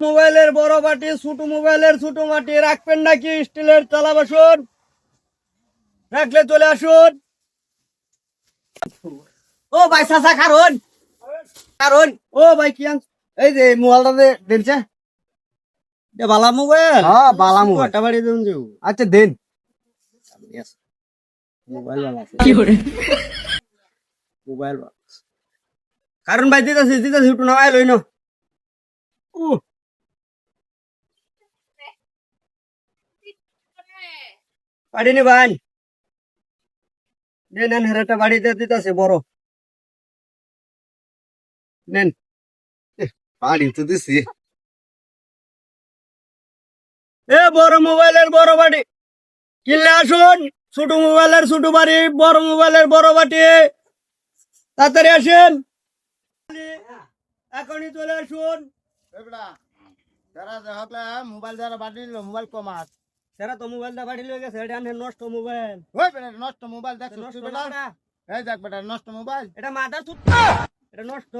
মোবাইলের বড় বাটি ছোট মোবাইলের ছোট বাটি রাখবেন নাকি স্টিলের থালা বাসন? রাখলে চলে আসুন। ও ভাই চাচা কারণ। কারণ। ও ভাই কি এই যে মোবাইলটা দে দিনছে? এ বালা মোবাইল? হ্যাঁ, বালা মোবাইল। কটা বাড়ি দেন আচ্ছা দেন। মোবাইল বালা মোবাইল বালা কারণ ভাই দিতেছি দিতেছি একটু নামাই লই না উ বাড়ি নি ভাই। নেন নেন হেরাটা বাড়িতে দিতেছে বড়। নেন। বাড়ি তো দিছি। এ বড় মোবাইলের বড় বাড়ি। কিনলে আসুন ছোট মোবাইলের ছোট বাড়ি বড় মোবাইলের বড় বাটি তাড়াতাড়ি আসেন। এখনই চলে আসুন। যারা মোবাইল যারা বাড়ি দিল মোবাইল কমাত সেরা তো মোবাইলটা বাড়ি লয়ে গেছে এটা আনে নষ্ট মোবাইল। ওই বেটা নষ্ট মোবাইল দেখ নষ্ট বেটা। এই দেখ বেটা নষ্ট মোবাইল। এটা মাথা সুত এটা নষ্ট।